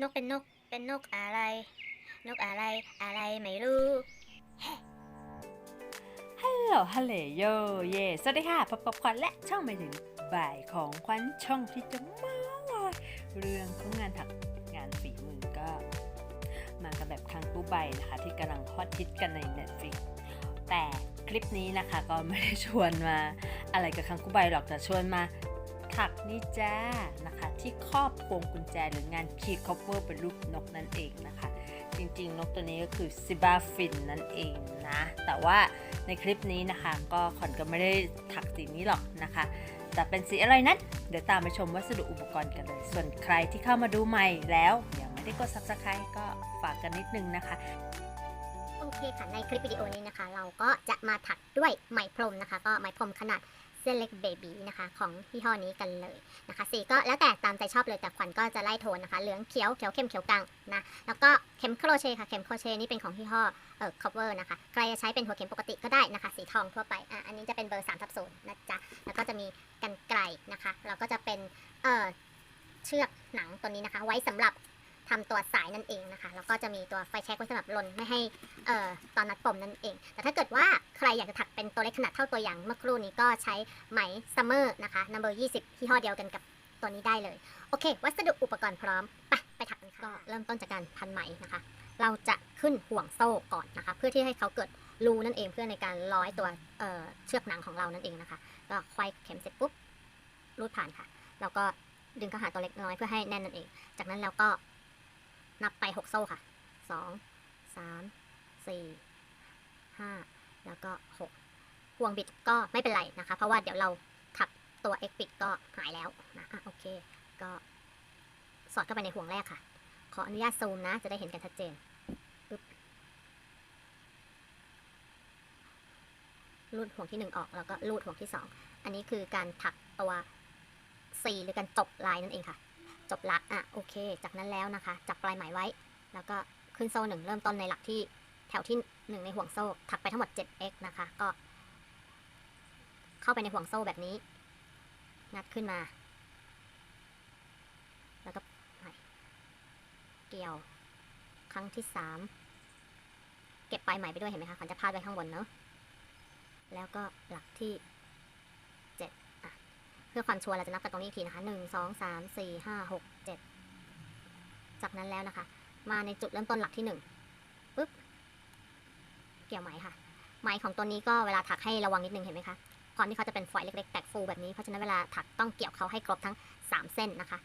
นกเป็นนก เป็นนกอะไร นกอะไร อะไรไม่รู้ฮัลโหลฮัลโหลโยเย่สวัสดีค่ะพบกับขวัญและช่องไปถึงบ่ายของขวัญช่องที่จะมาลอยเรื่องของงานถักงานฝีมือก็ มากันแบบครั้งตู้ใบนะคะ ที่กำลังฮอตฮิตกันใน Netflix แต่คลิปนี้นะคะก็ไม่ได้ชวนมา อะไรกับครั้งกู้ใบหรอกแต่ชวนมา ถักนี่จ้านะคะ ที่ครอบพวงกุญแจหรืองานคีย์คอปเวอร์เป็นรูปนกนั่นเองนะคะ จริงๆ นกตัวนี้ก็คือซิบาฟินนั่นเองนะ แต่ว่าในคลิปนี้นะคะ ก็ขวัญก็ไม่ได้ถักสีนี้หรอกนะคะแต่เป็นสีอะไรนั้น เดี๋ยวตามไปชมวัสดุอุปกรณ์กันเลย ส่วนใครที่เข้ามาดูใหม่แล้วยังไม่ได้กด subscribe ก็ฝากกันนิดนึงนะคะโอเคค่ะในคลิปวิดีโอนี้นะคะ เราก็จะมาถักด้วยไหมพรมนะคะ ก็ไหมพรมขนาด เล็กเบบีนะคะ ของยี่ห้อนี้กันเลยนะคะสีก็แล้วแต่ตามใจชอบเลยแต่ขวัญก็จะไล่โทนนะคะ เหลืองเขียวเขียวเข้มเขียวกลางนะแล้วก็เข็มโครเชต์ค่ะ เข็มโครเชต์นี่เป็นของยี่ห้อเอ่อ cover นะคะ ใครจะใช้เป็นหัวเข็มปกติก็ได้นะคะ สีทองทั่วไปอะอันนี้จะเป็นเบอร์3ทับศูนย์นะจ๊ะแล้วก็จะมีกันไกลนะคะแล้วก็จะเป็นเอ่อเชือกหนังตัวนี้นะคะ ไว้สำหรับ ทำตัวสายนั่นเองนะคะแล้วก็จะมีตัวไฟแช็กไว้สำหรับลนไม่ให้เอ่อตอนนัดปมนั่นเอง แต่ถ้าเกิดว่าใครอยากจะถักเป็นตัวเล็กขนาดเท่าตัวอย่างเมื่อครู่นี้ก็ใช้ไหมซัมเมอร์นะคะ number 20ที่ห้อเดียวกันกับตัวนี้ได้เลย โอเค วัสดุอุปกรณ์พร้อม ไปไปถักกันค่ะก็เริ่มต้นจากการพันไหมนะคะ เราจะขึ้นห่วงโซ่ก่อนนะคะ เพื่อที่ให้เขาเกิดรูนั่นเองเพื่อในการร้อยตัวเอ่อเชือกหนังของเรานั่นเองนะคะ ก็ควายเข็มเสร็จปุ๊บรูดผ่านค่ะ แล้วก็ดึงเข้าหาตัวเล็กน้อยเพื่อให้แน่นนั่นเอง จากนั้นเราก็ นับไปหกโซ่ค่ะสองสามสี่ห้าแล้วก็หกห่วงบิดก็ไม่เป็นไรนะคะ เพราะว่าเดี๋ยวเราถักตัว X ปิดก็หายแล้วนะอะโอเค ก็สอดเข้าไปในห่วงแรกค่ะ ขออนุญาตซูมนะ จะได้เห็นกันชัดเจนปึ๊บรูดห่วงที่หนึ่งออกแล้วก็รูดห่วงที่สองอันนี้คือการถักตัว C หรือการจบลายนั่นเองค่ะ จบหลักอะโอเค จากนั้นแล้วนะคะ จับปลายไหมไว้ แล้วก็ขึ้นโซ่หนึ่งเริ่มต้นในหลักที่แถวที่หนึ่งในห่วงโซ่ถักไปทั้งหมด 7x นะคะ ก็ เข้าไปในห่วงโซ่แบบนี้ งัดขึ้นมา แล้วก็เกี่ยว ครั้งที่สามเก็บปลายไหมไปด้วยเห็นไหมคะขวัญจะพาดไว้ข้างบนเนอะแล้วก็หลักที่ พื่อความชัวร์เราจะนับกันตรงนี้อีกทีนะคะหนึ่งสองสามสี่ห้าหกเจ็ดจากนั้นแล้วนะคะ มาในจุดเริ่มต้นหลักที่หนึ่งปุ๊บเกี่ยวไหมค่ะ ไหมของตัวนี้ก็เวลาถักให้ระวังนิดนึงเห็นไหมคะความที่เขาจะเป็นฝอยเล็กๆแตกฟูแบบนี้เพราะฉะนั้นเวลาถักต้องเกี่ยวเขาให้ครบทั้ง 3 เส้นนะคะ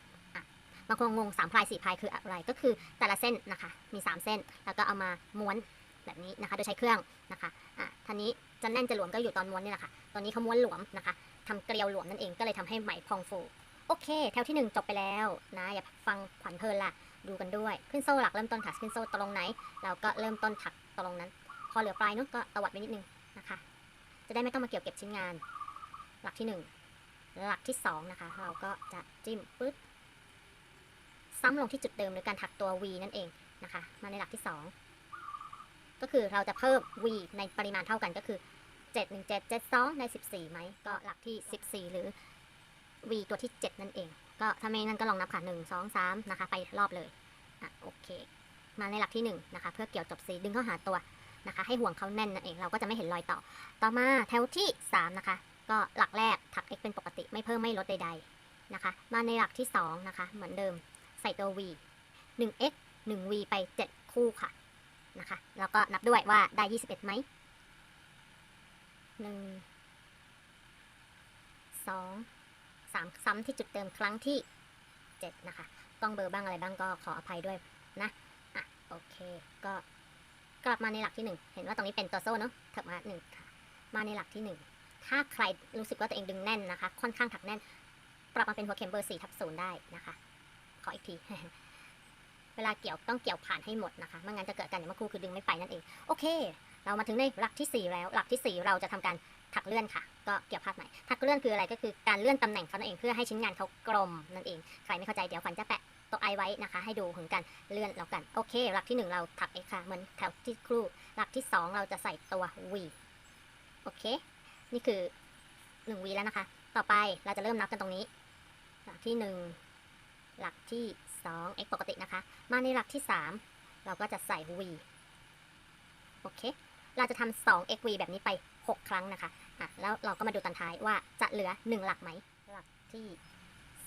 บางคนงงสามพลายสี่พลายคืออะไรก็คือแต่ละเส้นนะคะ มี 3 เส้น แล้วก็เอามาม้วนแบบนี้นะคะ โดยใช้เครื่องนะคะอะท่านี้จะแน่นจะหลวมก็อยู่ตอนม้วนนี่แหละค่ะตัวนี้เขาม้วนหลวมนะคะ ทำเกลียวหลวมนั่นเองก็เลยทำให้ไหมพองฟู โอเค แถวที่ 1 จบไปแล้วนะอย่าฟังขวัญเพลินละดูกันด้วย ขึ้นโซ่หลักเริ่มต้นถักขึ้นโซ่ตรงไหน เราก็เริ่มต้นถักตรงนั้น พอเหลือปลายนู้นก็ตวัดไปนิดนึงนะคะ จะได้ไม่ต้องมาเกี่ยวเก็บชิ้นงาน หลักที่ 1 หลักที่ 2 นะคะ เราก็จะจิ้มปึ๊บซ้ำลงที่จุดเดิมหรือการถักตัว V นั่นเองนะคะ มาในหลักที่ 2 ก็คือเราจะเพิ่ม V ในปริมาณเท่ากันก็คือ 7 1 7 7 2ได้14ไหมก็หลักที่ 14 หรือ v ตัวที่ 7 นั่นเอง ก็ถ้าไม่นั่นก็ลองนับค่ะ 1 2 3 นะคะ ไปรอบเลยอะโอเค มาในหลักที่ 1 นะคะ เพื่อเกี่ยวจบ C ดึงเข้าหาตัวนะคะ ให้ห่วงเขาแน่นนั่นเอง เราก็จะไม่เห็นรอยต่อ ต่อมาแถวที่ 3 นะคะ ก็หลักแรกถัก x เป็นปกติไม่เพิ่มไม่ลดใดๆนะคะ มาในหลักที่ 2 นะคะ เหมือนเดิมใส่ตัว v 1x 1v ไป 7 คู่ค่ะนะคะ แล้วก็นับด้วยว่าได้ 21ไหม หนึ่งสองสามซ้ำที่จุดเดิมครั้งที่7นะคะกล้องเบอร์บ้างอะไรบ้างก็ขออภัยด้วยนะอะโอเคก็กลับมาในหลักที่1เห็นว่าตรงนี้เป็นตัวโซ่เนาะถิบมาหนึ่งค่ะมาในหลักที่1ถ้าใครรู้สึกว่าตัวเองดึงแน่นนะคะ ค่อนข้างถักแน่น ปรับมาเป็นหัวเข็มเบอร์4ทับศูนย์ได้นะคะ ขออีกทีเวลาเกี่ยวต้องเกี่ยวผ่านให้หมดนะคะไม่งั้นจะเกิดการอย่างเมื่อครู่คือดึงไม่ไปนั่นเอง โอเค เรามาถึงในหลักที่ 4 แล้ว หลักที่ 4 เราจะทำการถักเลื่อนค่ะ ก็เกี่ยวภาพใหม่ถักเลื่อนคืออะไรก็คือการเลื่อนตำแหน่งเขานั่นเองเพื่อให้ชิ้นงานเขากลมนั่นเอง ใครไม่เข้าใจเดี๋ยวขวัญจะแปะตัวไอไว้นะคะ ให้ดูถึงการเลื่อนแล้วกันโอเค หลักที่ 1 เราถัก x ค่ะเหมือนแถวที่ครูหลักที่ 2 เราจะใส่ตัว v โอเค นี่คือ1 v แล้วนะคะ ต่อไปเราจะเริ่มนับกันตรงนี้ หลักที่ 1 หลักที่2 x ปกตินะคะ มาในหลักที่ 3 เราก็จะใส่ v โอเค เราจะทำ2 x v แบบนี้ไป 6 ครั้งนะคะอะแล้วเราก็มาดูตอนท้ายว่าจะเหลือ 1 หลักไหม หลักที่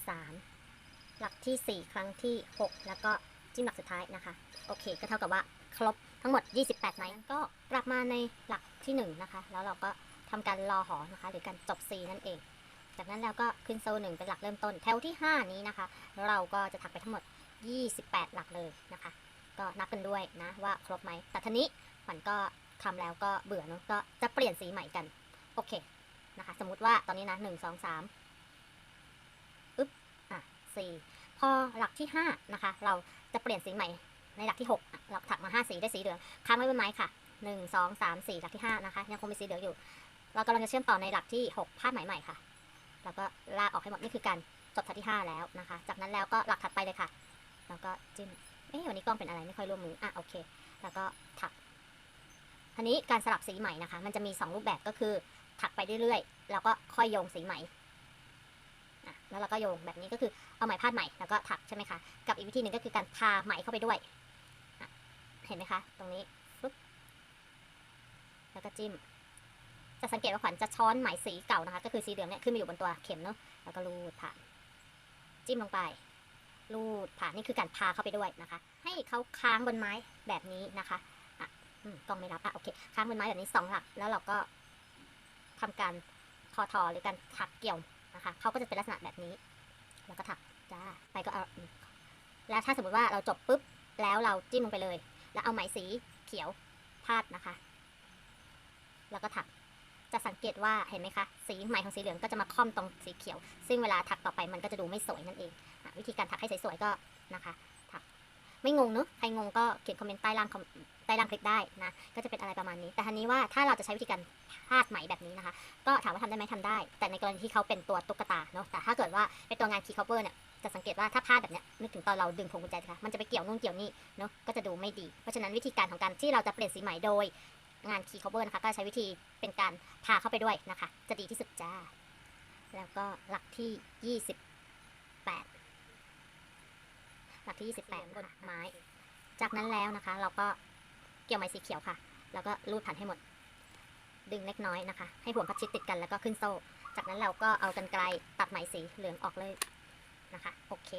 3 หลักที่ 4 ครั้งที่ 6 แล้วก็จิ้มหลักสุดท้ายนะคะ โอเค ก็เท่ากับว่าครบทั้งหมด 28 ไหมก็กลับมาในหลักที่ 1 นะคะ แล้วเราก็ทำการรอหอนะคะ หรือการจบ C นั่นเอง จากนั้นแล้วก็ขึ้นโซ่หนึ่งเป็นหลักเริ่มต้น แถวที่ 5 นี้นะคะ เราก็จะถักไปทั้งหมด 28 หลักเลยนะคะ ก็นับกันด้วยนะว่าครบไหมแต่ทีนี้ขวัญก็ ทำแล้วก็เบื่อเนอะก็จะเปลี่ยนสีใหม่กัน โอเคนะคะ สมมุติว่าตอนนี้นะหนึ่งสองสามอึ๊บอะสี่พอหลักที่ห้านะคะ เราจะเปลี่ยนสีใหม่ในหลักที่หกเราถักมาห้าสีได้สีเหลืองค้างไว้บนไม้ค่ะหนึ่งสองสามสี่หลักที่ห้านะคะยังคงมีสีเหลืองอยู่ เรากำลังจะเชื่อมต่อในหลักที่หกพาดไหมใหม่ค่ะ แล้วก็ลากออกให้หมดนี่คือการจบทัดที่5แล้วนะคะ จากนั้นแล้วก็หลักถัดไปเลยค่ะ แล้วก็จิ้มเอ๊ะวันนี้กล้องเป็นอะไรไม่ค่อยร่วมมืออะโอเค แล้วก็ถัก ทีนี้การสลับสีใหม่นะคะ มันจะมี 2 รูปแบบก็คือถักไปเรื่อยๆ แล้วก็ค่อยโยงสีใหม่ แล้วเราก็โยงแบบนี้ก็คือเอาไหมพาดใหม่แล้วก็ถักใช่ไหมคะ กับอีกวิธีหนึ่งก็คือการพาไหมเข้าไปด้วย เห็นไหมคะ ตรงนี้ฟึบแล้วก็จิ้ม จะสังเกตว่าขวัญจะช้อนไหมสีเก่านะคะ ก็คือสีเหลืองเนี่ยขึ้นมาอยู่บนตัวเข็มเนาะ แล้วก็ลูดผ่าน จิ้มลงไปลูดผ่านนี่คือการพาเข้าไปด้วยนะคะ ให้เขาค้างบนไม้แบบนี้นะคะ กล้องไม่รับอะโอเคค้างบนไม้แบบนี้สองหลัก แล้วเราก็ทำการทอทอหรือการถักเกี่ยวนะคะเขาก็จะเป็นลักษณะแบบนี้ แล้วก็ถักจ้าไปก็เอาอืมแล้วถ้าสมมติว่าเราจบปุ๊บแล้วเราจิ้มลงไปเลย แล้วเอาไหมสีเขียวพาดนะคะ แล้วก็ถักจะสังเกตว่าเห็นไหมคะ สีไหมของสีเหลืองก็จะมาค่อมตรงสีเขียว ซึ่งเวลาถักต่อไปมันก็จะดูไม่สวยนั่นเอง วิธีการถักให้สวยๆก็นะคะ ไม่งงเนอะใครงงก็เขียนคอมเมนต์ใต้ล่างใต้ล่างคลิปได้นะ ก็จะเป็นอะไรประมาณนี้ แต่ทีนี้ว่าถ้าเราจะใช้วิธีการพาดไหมแบบนี้นะคะ ก็ถามว่าทำได้ไหมทำได้ แต่ในกรณีที่เขาเป็นตัวตุ๊กตาเนาะ แต่ถ้าเกิดว่าเป็นตัวงานคีย์คัฟเวอร์เนี่ย จะสังเกตว่าถ้าพาดแบบเนี้ยนึกถึงตอนเราดึงพวงกุญแจนะคะมันจะไปเกี่ยวนู่นเกี่ยวนี่เนาะ ก็จะดูไม่ดี เพราะฉะนั้นวิธีการของการที่เราจะเปลี่ยนสีไหมโดยงานคีย์ cover นะคะ ก็ใช้วิธีเป็นการพาเข้าไปด้วยนะคะ จะดีที่สุดจ้า แล้วก็หลักที่ 28 หลักที่ 28บนไม้ จากนั้นแล้วนะคะ เราก็เกี่ยวไหมสีเขียวค่ะ แล้วก็ลูดผ่านให้หมด ดึงเล็กน้อยนะคะ ให้ห่วงพัดชิดติดกันแล้วก็ขึ้นโซ่ จากนั้นเราก็เอากันไกลตัดไหมสีเหลืองออกเลยนะคะ โอเค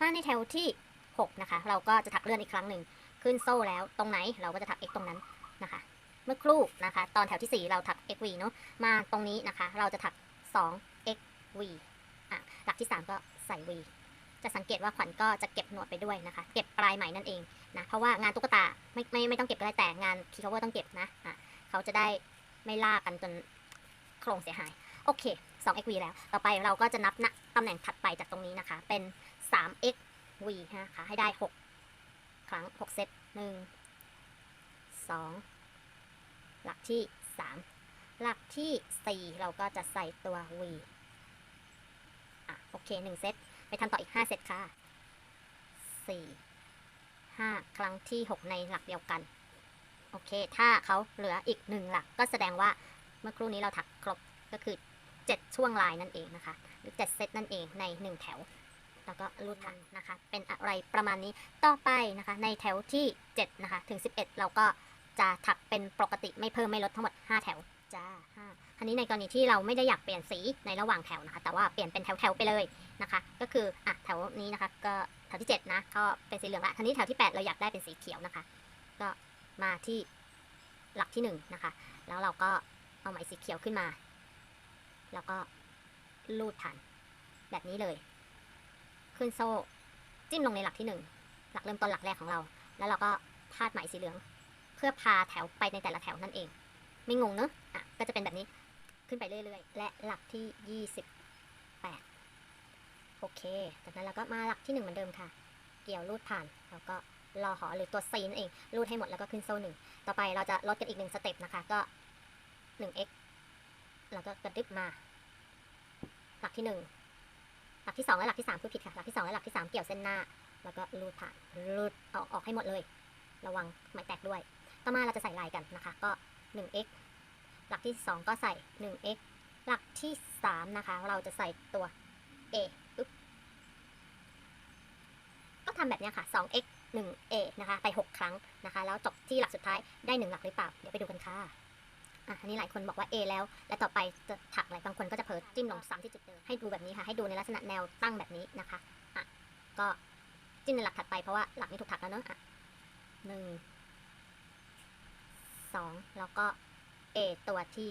มาในแถวที่ 6 นะคะ เราก็จะถักเลื่อนอีกครั้งหนึ่ง ขึ้นโซ่แล้วตรงไหนเราก็จะถัก x ตรงนั้นนะคะ เมื่อครู่นะคะ ตอนแถวที่ 4 เราถัก xv เนาะ มาตรงนี้นะคะ เราจะถัก 2 xv อะ หลักที่ 3 ก็ใส่ v จะสังเกตว่าขวัญก็จะเก็บหนวดไปด้วยนะคะ เก็บปลายไหมนั่นเองนะเพราะว่างานตุ๊กตาไม่ไม่ไม่ต้องเก็บก็ได้แต่งานคีย์ cover ต้องเก็บนะอะเขาจะได้ไม่ลากกันจนโครงเสียหาย โอเค2 xv แล้ว ต่อไปเราก็จะนับณตำแหน่งถัดไปจากตรงนี้นะคะ เป็น3 xv นะคะให้ได้ 6 ครั้ง 6 เซต 1 2 หลักที่ 3 หลักที่ 4 เราก็จะใส่ตัว V อะโอเค 1 เซต ไปทำต่ออีก 5 เซตค่ะ 4 5 ครั้งที่ 6 ในหลักเดียวกัน โอเค ถ้าเขาเหลืออีก 1 หลักก็แสดงว่าเมื่อครู่นี้เราถักครบก็คือ 7 ช่วงลายนั่นเองนะคะ หรือ 7 เซตนั่นเองใน 1 แถว แล้วก็รูดผ่านนะคะ เป็นอะไรประมาณนี้ต่อไปนะคะ ในแถวที่ 7 นะคะ ถึง 11 เราก็จะถักเป็นปกติไม่เพิ่มไม่ลดทั้งหมด 5 แถว จ้าอันนี้ในกรณีที่เราไม่ได้อยากเปลี่ยนสีในระหว่างแถวนะคะ แต่ว่าเปลี่ยนเป็นแถวๆไปเลยนะคะ ก็คืออะแถวนี้นะคะ ก็แถวที่ 7 นะก็เป็นสีเหลืองละทีนี้แถวที่ 8 เราอยากได้เป็นสีเขียวนะคะ ก็มาที่หลักที่1นะคะ แล้วเราก็เอาไหมสีเขียวขึ้นมา แล้วก็ลูดผ่านแบบนี้เลย ขึ้นโซ่ จิ้มลงในหลักที่ 1 หลักเริ่มต้นหลักแรกของเรา แล้วเราก็พาดไหมสีเหลือง เพื่อพาแถวไปในแต่ละแถวนั่นเอง ไม่งงเนอะอะก็จะเป็นแบบนี้ขึ้นไปเรื่อยๆ และหลักที่ 28 โอเค จากนั้นเราก็มาหลักที่ 1 เหมือนเดิมค่ะ เกี่ยวลูดผ่าน แล้วก็รอหอหรือตัวซีนเองลูดให้หมดแล้วก็ขึ้นโซ่หนึ่ง ต่อไปเราจะลดกันอีกหนึ่งสเต็ปนะคะ ก็ 1x แล้วก็กระดึบมา หลักที่ 1 หลักที่ 2 และหลักที่3พูดผิดค่ะ หลักที่ 2 และหลักที่ 3 เกี่ยวเส้นหน้า แล้วก็ลูดผ่านลูดเอาออกให้หมดเลย ระวังไหมแตกด้วย ต่อมาเราจะใส่ลายกันนะคะ ก็ 1x หลักที่ 2 ก็ใส่ 1x หลักที่ 3 นะคะ เราจะใส่ตัว a ปึ๊บก็ทำแบบนี้ค่ะ 2x 1a นะคะ ไป 6 ครั้งนะคะ แล้วจบที่หลักสุดท้ายได้ 1 หลักหรือเปล่า เดี๋ยวไปดูกันค่ะอันนี้หลายคนบอกว่า A แล้ว และต่อไปจะถักอะไรบางคนก็จะเผลอจิ้มลงซ้ำที่จุดเดิมให้ดูแบบนี้ค่ะ ให้ดูในลักษณะแนวตั้งแบบนี้นะคะอะก็จิ้มในหลักถัดไปเพราะว่าหลักนี้ถูกถักแล้วเนอะอะหนึ่ง สองแล้วก็ A ตัวที่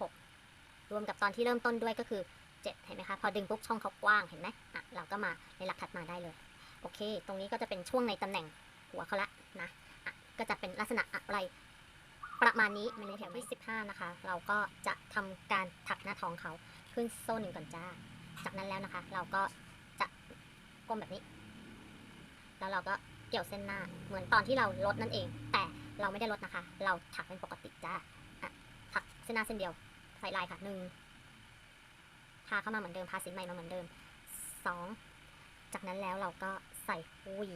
หกรวมกับตอนที่เริ่มต้นด้วยก็คือเจ็ดเห็นไหมคะ พอดึงปุ๊บช่องเขากว้างเห็นไหมอะเราก็มาในหลักถัดมาได้เลย โอเค ตรงนี้ก็จะเป็นช่วงในตำแหน่งหัวเขาละนะอะก็จะเป็นลักษณะอะไรประมาณนี้ในแถวที่ 15 นะคะ เราก็จะทำการถักหน้าท้องเขาขึ้นโซ่หนึ่งก่อนจ้า จากนั้นแล้วนะคะ เราก็จะก้มแบบนี้ แล้วเราก็เกี่ยวเส้นหน้าเหมือนตอนที่เราลดนั่นเอง แต่ เราไม่ได้ลดนะคะ เราถักเป็นปกติจ้าอะถักเส้นหน้าเส้นเดียว ใส่ลายค่ะหนึ่งพาเข้ามาเหมือนเดิมพาสีใหม่มาเหมือนเดิมสองจากนั้นแล้วเราก็ใส่วี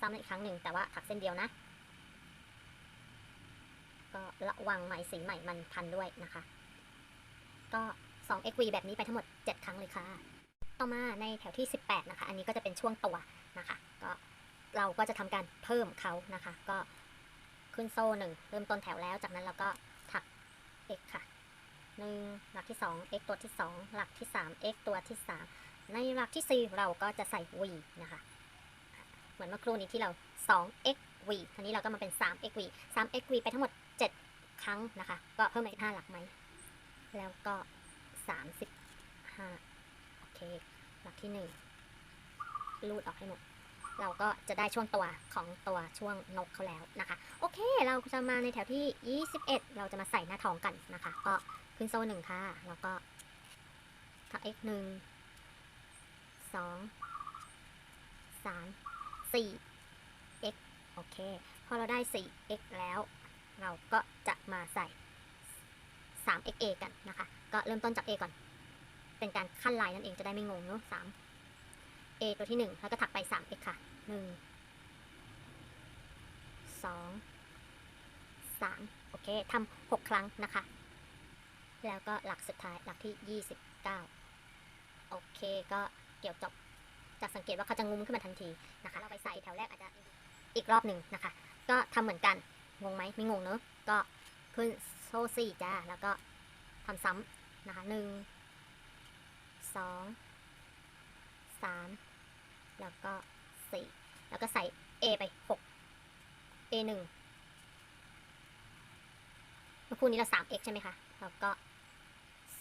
ซ้ำอีกครั้งหนึ่งแต่ว่าถักเส้นเดียวนะ ก็ระวังไหมสีใหม่มันพันด้วยนะคะ ก็2 xv แบบนี้ไปทั้งหมด 7 ครั้งเลยค่ะ ต่อมาในแถวที่ 18 นะคะ อันนี้ก็จะเป็นช่วงตัวนะคะ ก็ เราก็จะทำการเพิ่มเขานะคะ ก็ขึ้นโซ่หนึ่งเริ่มต้นแถวแล้ว จากนั้นเราก็ถัก x ค่ะหนึ่งหลักที่2 x ตัวที่2หลักที่3 x ตัวที่3ในหลักที่4เราก็จะใส่ v นะคะ เหมือนเมื่อครู่นี้ที่เรา2 x v ทีนี้เราก็มาเป็น3 x v 3 x v ไปทั้งหมด7ครั้งนะคะ ก็เพิ่มมาอีก5หลักไหม แล้วก็35โอเค หลักที่1ลูดออกให้หมด เราก็จะได้ช่วงตัวของตัวช่วงนกเขาแล้วนะคะ โอเค เราจะมาในแถวที่ 21 เราจะมาใส่หน้าท้องกันนะคะ ก็ขึ้นโซ่หนึ่งค่ะ แล้วก็ถัก x หนึ่งสองสามสี่ x โอเค พอเราได้ 4x แล้ว เราก็จะมาใส่ 3xa กันนะคะ ก็เริ่มต้นจาก a ก่อน เป็นการขั้นลายนั่นเองจะได้ไม่งงเนาะ3 a ตัวที่ 1 แล้วก็ถักไป 3x ค่ะ 1 2 3 โอเคทำ6 ครั้งนะคะ แล้วก็หลักสุดท้ายหลักที่ 29 โอเคก็เกี่ยวจบจากสังเกตว่าเขาจะงุ้มขึ้นมาทันทีนะคะ เราไปใส่แถวแรกอาจจะอีกรอบหนึ่งนะคะ ก็ทำเหมือนกัน งงไหมไม่งงเนอะก็ขึ้นโซ่สี่จ้า แล้วก็ทำซ้ำนะคะหนึ่งสอง สามแล้วก็สี่แล้วก็ใส่ A ไปหก A หนึ่งเมื่อคู่นี้เราสาม x ใช่ไหมคะ แล้วก็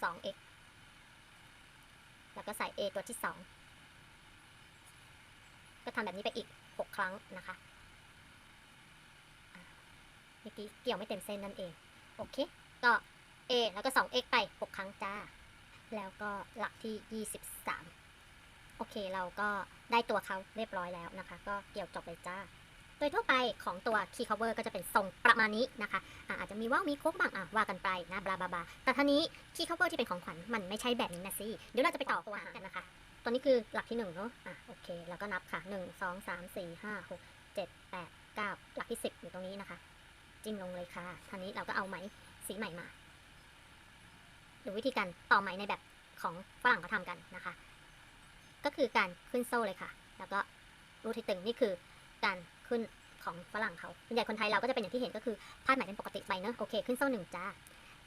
สอง x แล้วก็ใส่ A ตัวที่สองก็ทำแบบนี้ไปอีก 6 ครั้งนะคะอะเมื่อกี้เกี่ยวไม่เต็มเส้นนั่นเอง โอเค ก็ A แล้วก็ 2x ไป 6 ครั้งจ้า แล้วก็หลักที่ 23 โอเคเราก็ได้ตัวเขาเรียบร้อยแล้วนะคะ ก็เกี่ยวจบเลยจ้า โดยทั่วไปของตัว key cover ก็จะเป็นทรงประมาณนี้นะคะอะอาจจะมีว่าวมีโค้กบ้างอะว่ากันไปนะบลาบลาบลาแต่ท่านี้ key cover ที่เป็นของขวัญมันไม่ใช่แบบนี้นะสิเดี๋ยวเราจะไปต่อตัวหางกันนะคะตัวนี้คือหลักที่หนึ่งเนาะอะโอเค แล้วก็นับค่ะหนึ่งสองสามสี่ห้าหกเจ็ดแปดเก้าหลักที่สิบอยู่ตรงนี้นะคะ จิ้มลงเลยค่ะทีนี้เราก็เอาไหมสีใหม่มาดูวิธีการต่อไหมในแบบของฝรั่งเขาทำกันนะคะ ก็คือการขึ้นโซ่เลยค่ะ แล้วก็รูดที่ตึงนี่คือการขึ้นของฝรั่งเขาส่วนใหญ่คนไทยเราก็จะเป็นอย่างที่เห็นก็คือพาดไหมเป็นปกติไปเนอะโอเค ขึ้นโซ่หนึ่งจ้า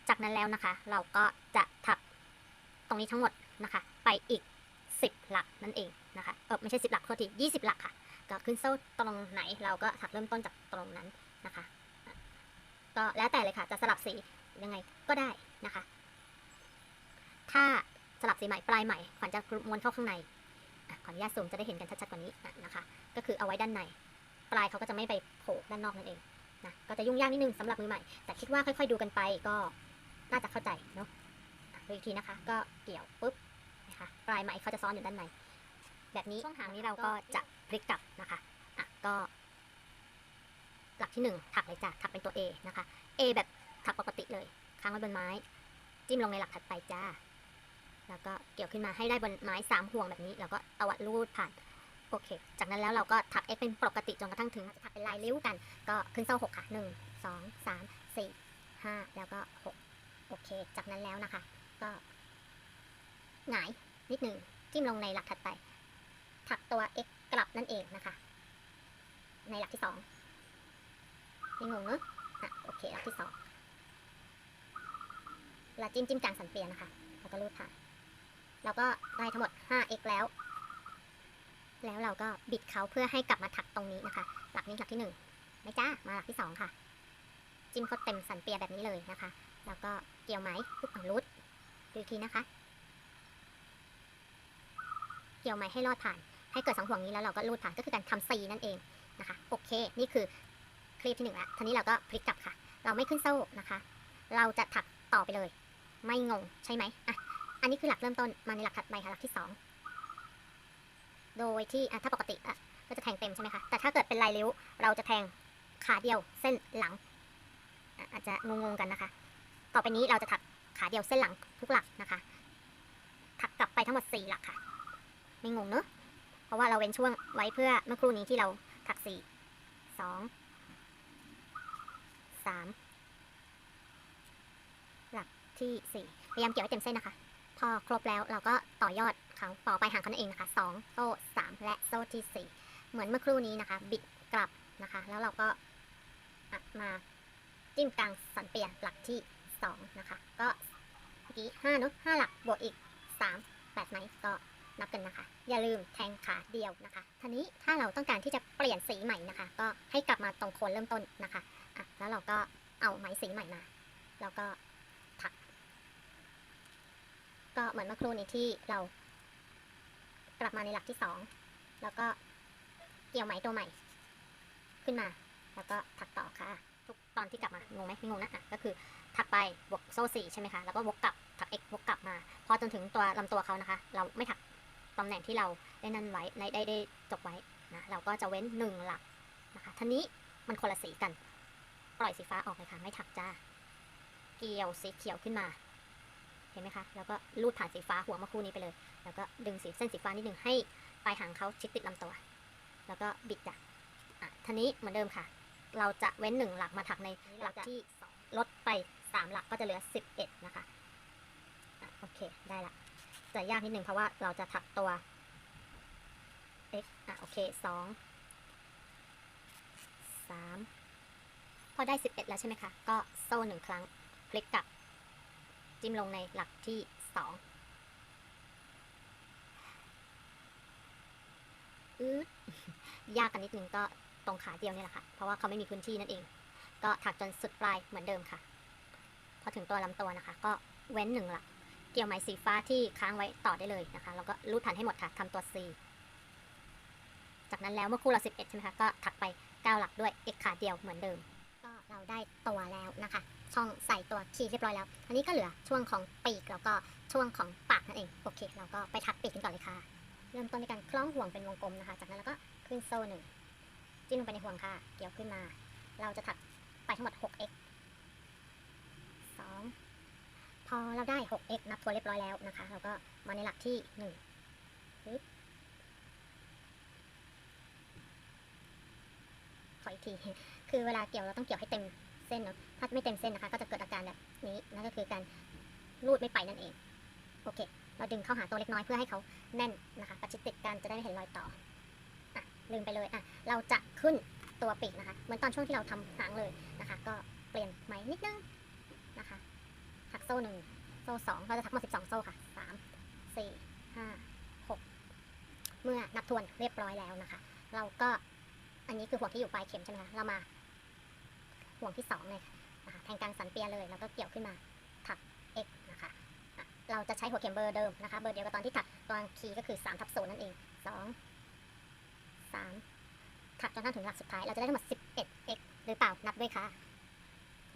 จากนั้นแล้วนะคะ เราก็จะถักตรงนี้ทั้งหมดนะคะ ไปอีก 10 หลักนั่นเองนะคะเออไม่ใช่10 หลักโทษที20 หลักค่ะ ก็ขึ้นโซ่ตรงไหนเราก็ถักเริ่มต้นจากตรงนั้นนะคะ ก็แล้วแต่เลยค่ะ จะสลับสียังไงก็ได้นะคะ ถ้าสลับสีใหม่ปลายใหม่ขวัญจะม้วนเข้าข้างใน ขออนุญาตซูมจะได้เห็นกันชัดๆกว่านี้อะนะคะ ก็คือเอาไว้ด้านใน ปลายเขาก็จะไม่ไปโผล่ด้านนอกนั่นเองนะก็จะยุ่งยากนิดนึงสำหรับมือใหม่ แต่คิดว่าค่อย ๆ ดูกันไปก็น่าจะเข้าใจเนาะดูอีกทีนะคะ ก็เกี่ยวปุ๊บนะคะปลายไหมเขาจะซ้อนอยู่ด้านใน แบบนี้ช่วงหางนี้เราก็จะพลิกกลับนะคะอะก็ หลักที่หนึ่งถักเลยจ้ะถักเป็นตัว A นะคะ A แบบถักปกติเลยค้างไว้บนไม้ จิ้มลงในหลักถัดไปจ้า แล้วก็เกี่ยวขึ้นมาให้ได้บนไม้สามห่วงแบบนี้ แล้วก็ตวัดรูดผ่านโอเค จากนั้นแล้วเราก็ถัก X เป็นปกติจนกระทั่งถึงถักเป็นลายริ้วกัน ก็ขึ้นโซ่หกค่ะหนึ่งสองสามสี่ห้าแล้วก็หกโอเค จากนั้นแล้วนะคะ ก็หงายนิดหนึ่งจิ้มลงในหลักถัดไปตัว x กลับนั่นเองนะคะ ในหลักที่สองไม่งงเนอะอะโอเคหลักที่สองเราจิ้มจิ้มกลางสันเปียนะคะ แล้วก็รูดผ่าน เราก็ได้ทั้งหมด 5x แล้ว แล้วเราก็บิดเขาเพื่อให้กลับมาถักตรงนี้นะคะ หลักนี้หลักที่หนึ่งไม่จ้า มาหลักที่สองค่ะ จิ้มเขาเต็มสันเปียแบบนี้เลยนะคะ แล้วก็เกี่ยวไหมปุ๊บอะรูดดูทีนะคะ เกี่ยวไหมให้รอดผ่าน ให้เกิดสองห่วงนี้แล้วเราก็รูดผ่านก็คือการทำซีนั่นเองนะคะ โอเค นี่คือคลิปที่หนึ่งละทีนี้เราก็พลิกกลับค่ะ เราไม่ขึ้นโซ่นะคะ เราจะถักต่อไปเลย ไม่งงใช่ไหมอะ อันนี้คือหลักเริ่มต้นมาในหลักถัดไปค่ะหลักที่สองโดยที่ถ้าปกติก็จะแทงเต็มใช่ไหมคะ แต่ถ้าเกิดเป็นลายริ้ว เราจะแทงขาเดียวเส้นหลัง อาจจะงงๆกันนะคะ ต่อไปนี้เราจะถักขาเดียวเส้นหลังทุกหลักนะคะ ถักกลับไปทั้งหมดสี่หลักค่ะ ไม่งงเนอะเพราะว่าเราเว้นช่วงไว้เพื่อเมื่อครู่นี้ที่เราถักสี่สองสามหลักที่สี่พยายามเกี่ยวให้เต็มเส้นนะคะ พอครบแล้วเราก็ต่อยอดเขาต่อไปหางเขานั่นเองนะคะสองโซ่สามและโซ่ที่สี่เหมือนเมื่อครู่นี้นะคะ บิดกลับนะคะ แล้วเราก็มาจิ้มกลางสันเปียหลักที่สองนะคะ ก็เมื่อกี้ห้าเนอะห้าหลักบวกอีกสามแปดไหมก็นับกันนะคะ อย่าลืมแทงขาเดียวนะคะทีนี้ถ้าเราต้องการที่จะเปลี่ยนสีใหม่นะคะ ก็ให้กลับมาตรงโคนเริ่มต้นนะคะอะแล้วเราก็เอาไหมสีใหม่มาแล้วก็ ก็เหมือนเมื่อครู่นี้ที่เรา กลับมาในหลักที่สองแล้วก็เกี่ยวไหมตัวใหม่ ขึ้นมา แล้วก็ถักต่อค่ะ ทุกตอนที่กลับมางงไหมไม่งงนะอะก็คือถักไปบวกโซ่สี่ใช่ไหมคะแล้วก็วกกลับถัก x วกกลับมา พอจนถึงตัวลำตัวเขานะคะ เราไม่ถักตำแหน่งที่เราได้นั่นไว้ในได้ได้จบไว้นะเราก็จะเว้นหนึ่งหลักนะคะทีนี้มันคนละสีกัน ปล่อยสีฟ้าออกเลยค่ะ ไม่ถักจ้า เกี่ยวสีเขียวขึ้นมา ห็นไหมคะ แล้วก็ลูดผ่านสีฟ้าหัวเมาคู่นี้ไปเลย แล้วก็ดึงสีเส้นสีฟ้านิดหนึ่งให้ปลายหางเขาชิดติดลำตัว แล้วก็บิดจ้ะอะทีนี้เหมือนเดิมค่ะ เราจะเว้นหนึ่งหลักมาถักในหลักที่สองลดไปสามหลักก็จะเหลือสิบเอ็ดนะคะอะโอเค ได้ละ จะยากนิดนึงเพราะว่าเราจะถักตัว x อะโอเคสองสามพอได้11แล้วใช่ไหมคะ ก็โซ่หนึ่งครั้ง คลิกกลับ จิ้มลงในหลักที่สองอืดยากกันนิดนึงก็ตรงขาเดียวนี่แหละค่ะ เพราะว่าเขาไม่มีพื้นที่นั่นเอง ก็ถักจนสุดปลายเหมือนเดิมค่ะ พอถึงตัวลำตัวนะคะ ก็เว้นหนึ่งหลัก เกี่ยวไหมสีฟ้าที่ค้างไว้ต่อได้เลยนะคะ แล้วก็รูดผ่านให้หมดค่ะทำตัว C จากนั้นแล้วเมื่อคู่เรา 11 ใช่ไหมคะ ก็ถักไป 9 หลักด้วย x ขาเดียวเหมือนเดิม เราได้ตัวแล้วนะคะ ช่องใส่ตัวคีย์เรียบร้อยแล้วอันนี้ก็เหลือช่วงของปีกแล้วก็ช่วงของปากนั่นเองโอเค เราก็ไปถักปีกกันก่อนเลยค่ะ เริ่มต้นด้วยการคล้องห่วงเป็นวงกลมนะคะ จากนั้นเราก็ขึ้นโซ่หนึ่งจิ้มลงไปในห่วงค่ะ เกี่ยวขึ้นมา เราจะถักไปทั้งหมด 6x สองพอเราได้ 6x นับตัวเรียบร้อยแล้วนะคะ เราก็มาในหลักที่1ปึ๊บขออีกที คือเวลาเกี่ยวเราต้องเกี่ยวให้เต็มเส้นเนาะถ้าไม่เต็มเส้นนะคะ ก็จะเกิดอาการแบบนี้นั่นก็คือการรูดไม่ไปนั่นเอง โอเค เราดึงเข้าหาตัวเล็กน้อยเพื่อให้เขาแน่นนะคะประชิดติดกันจะได้ไม่เห็นรอยต่ออะลืมไปเลยอะเราจะขึ้นตัวปีกนะคะ เหมือนตอนช่วงที่เราทำหางเลยนะคะ ก็เปลี่ยนไหมนิดนึงนะคะถักโซ่หนึ่งโซ่สองเราจะถักมาสิบสองโซ่ค่ะสามสี่ห้าหกเมื่อนับทวนเรียบร้อยแล้วนะคะ เราก็อันนี้คือห่วงที่อยู่ปลายเข็มใช่ไหมคะเรามา ห่วงที่สองเลยนะคะแทงกลางสันเปียเลยแล้วก็เกี่ยวขึ้นมาถัก x นะคะเราจะใช้หัวเข็มเบอร์เดิมนะคะเบอร์เดียวกับตอนที่ถักตัวคีย์ก็คือ3ทับศูนย์นั่นเองสองสามถักจนกระทั่งถึงหลักสุดท้าย เราจะได้ทั้งหมด 11 x หรือเปล่านับด้วยค่ะ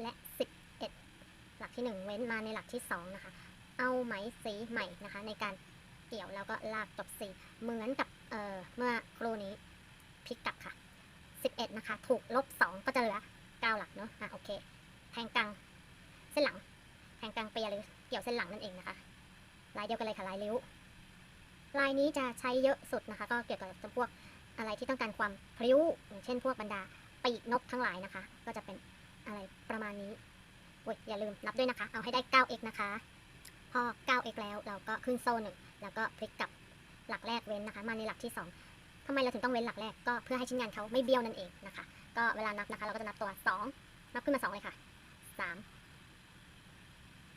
และ10หลักที่ 1 เว้นมาในหลักที่ 2 นะคะ เอาไหมสีใหม่นะคะ ในการเกี่ยวแล้วก็ลากจบสีเหมือนกับเเมื่อครูนี้พลิกกลับค่ะ 11 นะคะ ถูกลบ 2 ก็จะเหลือ 9 หลักเนาะอะโอเคแทงกลางเส้นหลังแทงกลางเปียหรือเกี่ยวเส้นหลังนั่นเองนะคะลายเดียวกันเลยค่ะลายริ้วลายนี้จะใช้เยอะสุดนะคะ ก็เกี่ยวกับจำพวกอะไรที่ต้องการความพริ้วอย่างเช่นพวกบรรดาปีกนกทั้งหลายนะคะ ก็จะเป็นอะไรประมาณนี้โอ้ยอย่าลืมนับด้วยนะคะ เอาให้ได้ 9x นะคะ พอ 9x แล้วเราก็ขึ้นโซ่หนึ่งแล้วก็พลิกกลับหลักแรกเว้นนะคะ มาในหลักที่ 2ทำไมเราถึงต้องเว้นหลักแรกก็เพื่อให้ชิ้นงานเขาไม่เบี้ยวนั่นเองนะคะ ก็เวลานับนะคะ เราก็จะนับตัวสองนับขึ้นมาสองเลยค่ะสาม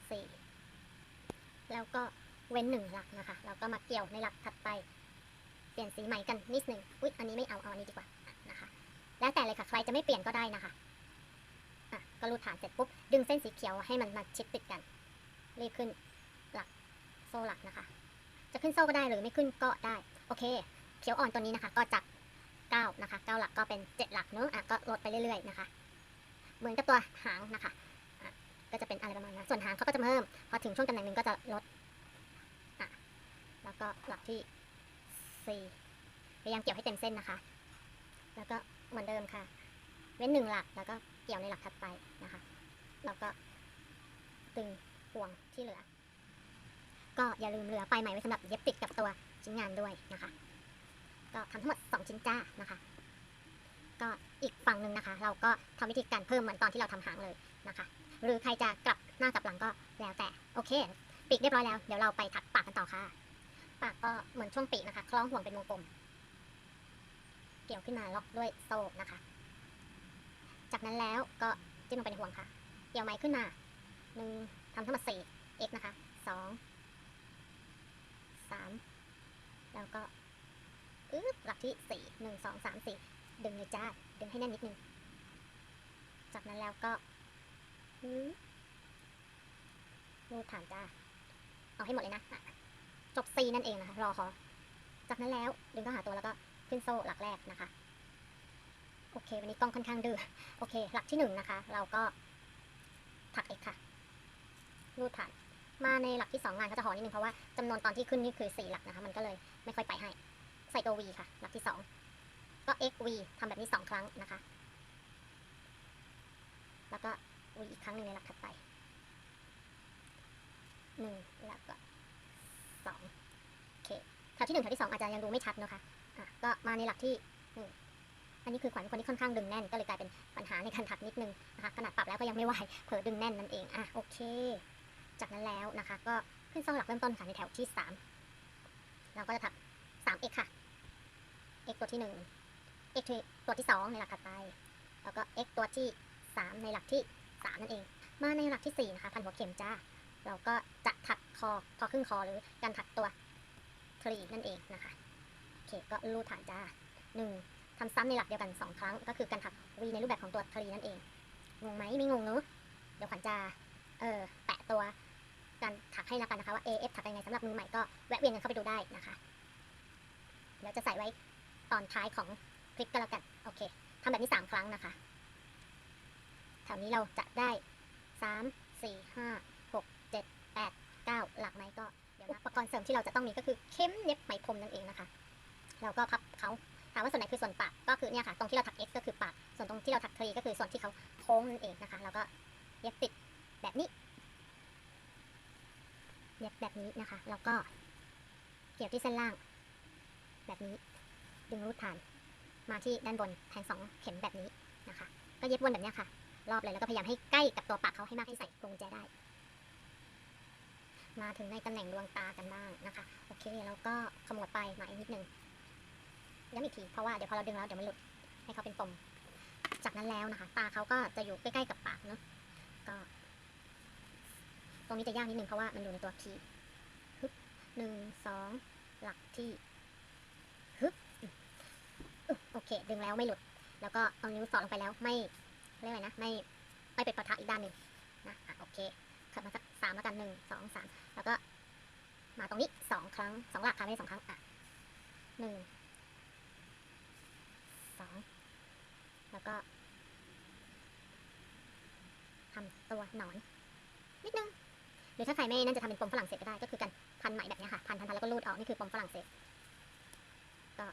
สี่แล้วก็เว้นหนึ่งหลักนะคะ เราก็มาเกี่ยวในหลักถัดไป เปลี่ยนสีใหม่กันนิดหนึ่งอุ๊ย อันนี้ไม่เอา เอาอันนี้ดีกว่านะคะ แล้วแต่เลยค่ะ ใครจะไม่เปลี่ยนก็ได้นะคะอะก็รูดฐานเสร็จปุ๊บ ดึงเส้นสีเขียวให้มันมาชิดติดกัน รีบขึ้นหลักโซ่หลักนะคะ จะขึ้นโซ่ก็ได้หรือไม่ขึ้นก็ได้ โอเค เขียวอ่อนตัวนี้นะคะ ก็จาก 9นะคะ9หลักก็เป็น 7 หลักเนอะอะก็ลดไปเรื่อยๆนะคะเหมือนกับตัวหางนะคะอะก็จะเป็นอะไรประมาณนั้นส่วนหางเขาก็จะเพิ่มพอถึงช่วงตำแหน่งหนึ่งก็จะลดอะแล้วก็หลักที่ 4 พยายามเกี่ยวให้เต็มเส้นนะคะ แล้วก็เหมือนเดิมค่ะ เว้นหนึ่งหลักแล้วก็เกี่ยวในหลักถัดไปนะคะแล้วก็ตึงห่วงที่เหลือ ก็อย่าลืมเหลือปลายไหมไว้สำหรับเย็บติดกับตัวชิ้นงานด้วยนะคะ ก็ทำทั้งหมด 2 ชิ้นจ้านะคะ ก็อีกฝั่งหนึ่งนะคะ เราก็ทำวิธีการเพิ่มเหมือนตอนที่เราทำหางเลยนะคะ หรือใครจะกลับหน้ากลับหลังก็แล้วแต่โอเคปีกเรียบร้อยแล้วเดี๋ยวเราไปถักปากกันต่อค่ะ ปากก็เหมือนช่วงปีกนะคะ คล้องห่วงเป็นวงกลม เกี่ยวขึ้นมาล็อกด้วยโซ่นะคะ จากนั้นแล้วก็จิ้มลงไปในห่วงค่ะ เกี่ยวไหมขึ้นมาหนึ่งทำทั้งหมดสี่ x นะคะสองสามแล้วก็ อึ๊บหลักที่สี่หนึ่งสองสามสี่ดึงเลยจ้า ดึงให้แน่นนิดนึง จากนั้นแล้วก็รูดฐานจ้า เอาให้หมดเลยนะ จบ C นั่นเองนะคะ รอขอจากนั้นแล้วดึงเข้าหาตัวแล้วก็ขึ้นโซ่หลักแรกนะคะ โอเค วันนี้กล้องค่อนข้างดื้อ โอเค หลักที่หนึ่งนะคะ เราก็ถักเอกค่ะ รูดฐาน มาในหลักที่สองงานก็จะหอนิดนึงเพราะว่าจำนวนตอนที่ขึ้นนี่คือสี่หลักนะคะ มันก็เลยไม่ค่อยไปให้ ใส่ตัว V ค่ะ หลักที่สองก็ x v ทำแบบนี้สองครั้งนะคะ แล้วก็ v อีกครั้งหนึ่งในหลักถัดไปหนึ่งแล้วก็สองโอเคแถวที่หนึ่งแถวที่สองอาจจะยังดูไม่ชัดนะคะอะก็มาในหลักที่หนึ่งอันนี้คือขวัญคนที่ค่อนข้างดึงแน่น ก็เลยกลายเป็นปัญหาในการถักนิดนึงนะคะขนาดปรับแล้วก็ยังไม่ไหวเผลอดึงแน่นนั่นเองอะโอเค จากนั้นแล้วนะคะ ก็ขึ้นโซ่หลักเริ่มต้นค่ะในแถวที่สามเราก็จะถักสาม x ค่ะ x ตัวที่หนึ่ง x ตัวที่สองในหลักถัดไป แล้วก็ x ตัวที่สามในหลักที่สามนั่นเอง มาในหลักที่สี่นะคะ พันหัวเข็มจ้า เราก็จะถักคอคอครึ่งคอหรือการถักตัวทรีนั่นเองนะคะ โอเค ก็รูดฐานจ้าหนึ่งทำซ้ำในหลักเดียวกันสองครั้ง ก็คือการถักวีในรูปแบบของตัวทรีนั่นเอง งงไหมไม่งงเนอะเดี๋ยวขวัญจะเออแปะตัวการถักให้แล้วกันนะคะว่า AF ถักยังไงสำหรับมือใหม่ก็แวะเวียนกันเข้าไปดูได้นะคะเดี๋ยวจะใส่ไว้ ตอนท้ายของคลิปก็แล้วกันโอเคทำแบบนี้สามครั้งนะคะแถวนี้เราจะได้สามสี่ห้าหกเจ็ดแปดเก้าหลักไหมก็เดี๋ยวนะอุปกรณ์เสริมที่เราจะต้องมีก็คือเข็มเย็บไหมพรมนั่นเองนะคะเราก็พับเขาถามว่าส่วนไหนคือส่วนปากก็คือเนี่ยค่ะ ตรงที่เราถัก X ก็คือปาก ส่วนตรงที่เราถักทรีก็คือส่วนที่เขาโค้งนั่นเองนะคะ แล้วก็เย็บติดแบบนี้ เย็บแบบนี้นะคะ แล้วก็เกี่ยวที่เส้นล่าง แบบนี้ ดึงรูดผ่าน มาที่ด้านบนแทงสองเข็มแบบนี้นะคะ ก็เย็บวนแบบนี้ค่ะ รอบเลยแล้วก็พยายามให้ใกล้กับตัวปากเขาให้มากที่ใส่กรงแจได้ มาถึงในตำแหน่งดวงตากันบ้างนะคะ โอเคแล้วก็ขมวดไปมาอีกนิดนึงย้ำอีกทีเพราะว่าเดี๋ยวพอเราดึงแล้วเดี๋ยวมันหลุดให้เขาเป็นปมจากนั้นแล้วนะคะ ตาเขาก็จะอยู่ใกล้ๆกับปากเนาะก็ตรงนี้จะยากนิดนึงเพราะว่ามันอยู่ในตัวคีย์ฮึบหนึ่งสองหลักที่ โอเค ดึงแล้วไม่หลุด แล้วก็เอานิ้วสอดลงไปแล้วไม่เรียกอะไรนะไม่ไม่เป็นปะทะอีกด้านหนึ่งนะอะโอเคขับมาสักสามแล้วกันหนึ่งสองสามแล้วก็มาตรงนี้สองครั้งสองหลักค่ะไม่ได้สองครั้งอะหนึ่งสองแล้วก็ทำตัวหนอนนิดนึงหรือถ้าใครไม่นั่นจะทำเป็นปมฝรั่งเศสก็ได้ก็คือการพันไหมแบบนี้ค่ะ พันพันพันแล้วก็รูดออกนี่คือปมฝรั่งเศส ก็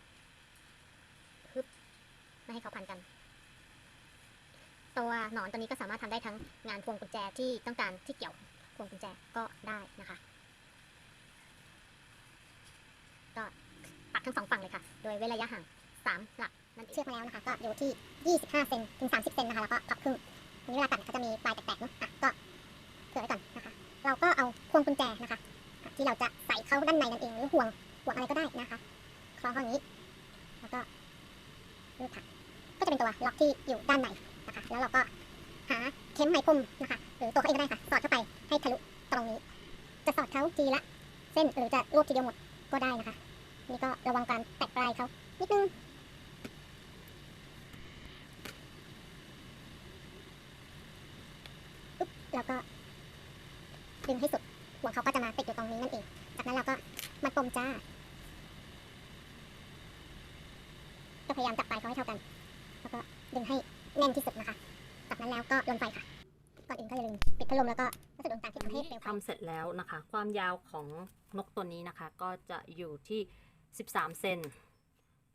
ฮึบ ไม่ให้เขาพันกัน ตัวหนอนตัวนี้ก็สามารถทำได้ทั้งงานพวงกุญแจที่ต้องการที่เกี่ยวพวงกุญแจก็ได้นะคะ ก็ปักทั้งสองฝั่งเลยค่ะ โดยเว้นระยะห่างสามหลักนั่นเชือกมาแล้วนะคะ ก็อยู่ที่ 25 เซนถึง 30 เซนนะคะ แล้วก็พับครึ่งนี้เวลาตัดก็จะมีปลายแตกๆเนาะอะก็เผื่อไว้ก่อนนะคะ เราก็เอาพวงกุญแจนะคะ ที่เราจะใส่เข้าด้านในนั่นเองหรือห่วงห่วงอะไรก็ได้นะคะคล้องเข้างนี้ แล้วก็รูดถัก ก็จะเป็นตัวล็อกที่อยู่ด้านในนะคะแล้วเราก็หาเข็มไหมพรมนะคะหรือตัวเขาเองก็ได้ค่ะสอดเข้าไปให้ทะลุตรงนี้ จะสอดเขาทีละเส้นหรือจะรวบทีเดียวหมดก็ได้นะคะ นี่ก็ระวังการแตกปลายเขานิดนึงแล้วก็ดึงให้สุดหัวเขาก็จะมาติดอยู่ตรงนี้นั่นเอง จากนั้นเราก็มาปมจ้า ก็พยายามจับปลายเขาให้เท่ากัน แล้วก็ดึงให้แน่นที่สุดนะคะ จากนั้นแล้วก็ลนไฟค่ะ ก่อนอื่นก็อย่าลืมปิดพัดลมแล้วก็วัสดุต่างๆ ทำเสร็จแล้วนะคะ ความยาวของนกตัวนี้นะคะ ก็จะอยู่ที่ 13 เซน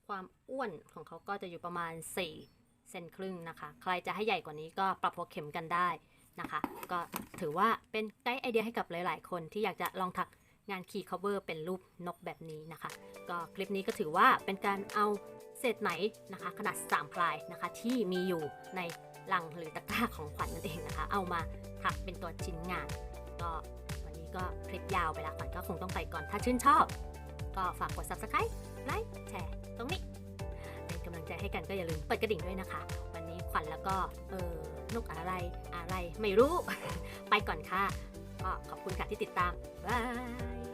ความอ้วนของเขาก็จะอยู่ประมาณ 4 เซนครึ่งนะคะ ใครจะให้ใหญ่กว่านี้ก็ปรับหัวเข็มกันได้นะคะ ก็ถือว่าเป็นไกด์ไอเดียให้กับหลาย ๆ คนที่อยากจะลองถักงานคีย์ cover เป็นรูปนกแบบนี้นะคะ ก็คลิปนี้ก็ถือว่าเป็นการเอาเศษไหมนะคะ ขนาด 3 พลายนะคะ ที่มีอยู่ในลังหรือตะกร้าของขวัญนั่นเองนะคะ เอามาถักเป็นตัวชิ้นงาน ก็วันนี้ก็คลิปยาวไปละขวัญก็คงต้องไปก่อน ถ้าชื่นชอบ ก็ฝากกด subscribe ไลค์แชร์ตรงนี้ เป็นกำลังใจให้กันก็อย่าลืมเปิดกระดิ่งด้วยนะคะ วันนี้ขวัญแล้วก็เออนกอะไรอะไรไม่รู้ ไปก่อนค่ะ ก็ขอบคุณค่ะที่ติดตาม บาย